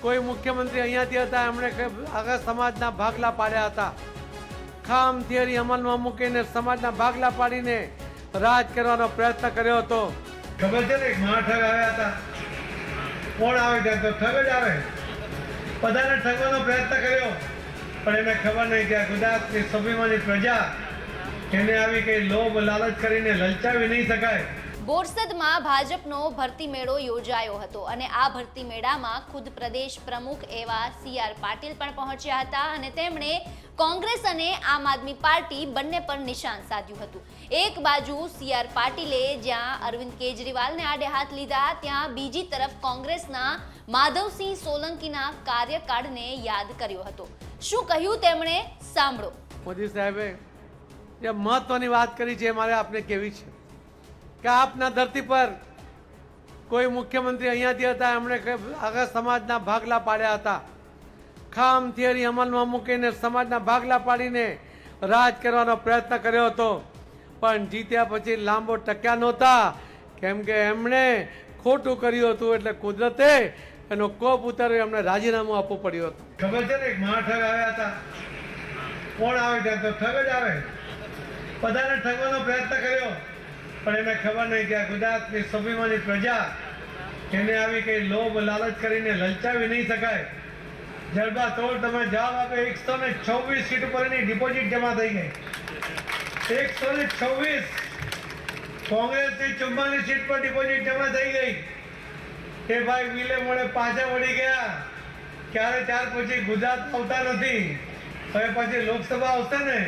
કોઈ મુખ્યમંત્રી અહીંયાથી હતા, એમણે આખા સમાજના ભાગલા પાડ્યા હતા. ખામ થિયરી અમલમાં મૂકીને સમાજના ભાગલા પાડીને રાજ કરવાનો પ્રયત્ન કર્યો હતો. ખબર છે ને મહાઠગ આવ્યા હતા. કોણ આવે ત્યાં તો ઠગ જ આવે. બધાને ઠગવાનો પ્રયત્ન કર્યો. પણ એને ખબર નહીં કે ગુજરાતની સ્વાભિમાની પ્રજા એને આવી કઈ લોભ લાલચ કરીને લલચાવી નહીં શકાય. બોરસદમાં ભાજપનો ભરતી મેળો યોજાયો હતો અને આ ભરતી મેળામાં ખુદ પ્રદેશ પ્રમુખ એવા સી આર પાટીલ પણ પહોંચ્યા હતા અને તેમણે કોંગ્રેસ અને આમ આદમી પાર્ટી બંને પર નિશાન સાધ્યું હતું. એક બાજુ સી આર પાટીલે જ્યાં અરવિંદ કેજરીવાલને આડે હાથ લીધા, ત્યાં બીજી તરફ કોંગ્રેસના માધવસિંહ સોલંકીના કાર્યકાળને યાદ કર્યો હતો. શું કહ્યું તેમણે? સાંભળો. મોદી સાહેબે મહત્વની વાત કરી છે મારે આપને કેવી છે. કે આપના ધરતી પર કોઈ મુખ્યમંત્રી અહીંયાથી હતા, એમણે આગળ સમાજના ભાગલા પાડ્યા હતા. ખામ થિયરી અમલમાં મૂકીને સમાજના ભાગલા પાડીને રાજ કરવાનો પ્રયત્ન કર્યો હતો. પણ જીત્યા પછી લાંબો ટક્યા નહોતા. કેમ કે એમણે ખોટું કર્યું હતું એટલે કુદરતે એનો કોપ ઉતાર્યો એમને રાજીનામું આપવું પડ્યું હતું. ખબર છે ને મહાઠગ આવ્યા હતા. કોણ આવે ત્યાં આવે. બધાને ઠગવાનો પ્રયત્ન કર્યો. પણ એને ખબર નહીં કે આ ગુજરાતની સ્વાભિમાની પ્રજા એને આવી કઈ લોભ લાલચ કરીને લલચાવી નહીં શકાય. જડબા તોડ તમે જવાબ આપે એકસો ને છવ્વીસ સીટ ઉપર એની ડિપોઝિટ જમા થઈ ગઈ. એકસો ને છવ્વીસ કોંગ્રેસની ચુમ્માલીસ સીટ પર ડિપોઝિટ જમા થઈ ગઈ. એ ભાઈ વિલે મોડે પાછા વળી ગયા. ક્યારે ત્યાર પછી ગુજરાત આવતા નથી. હવે પછી લોકસભા આવશે ને.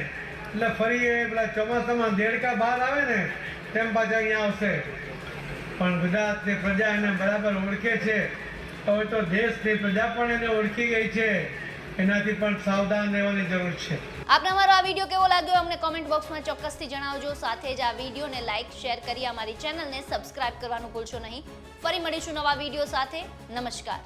એટલે ફરી એ પેલા ચોમાસામાં દેડકા બહાર આવે ને તેમ પાછા અહીંયા આવશે. પણ ગુજરાતની પ્રજા એને બરાબર ઓળખે છે. હવે તો દેશની પ્રજા પણ એને ઓળખી ગઈ છે. એનાથી પણ સાવધાન રહેવાની જરૂર છે. આપને અમારો આ વીડિયો કેવો લાગ્યો અમને કોમેન્ટ બોક્સમાં ચોક્કસથી જણાવજો. સાથે જ આ વિડીયોને લાઇક શેર કરી અમારી ચેનલને સબસ્ક્રાઇબ કરવાનું ભૂલશો નહીં. ફરી મળીશું નવા વીડિયો સાથે. નમસ્કાર.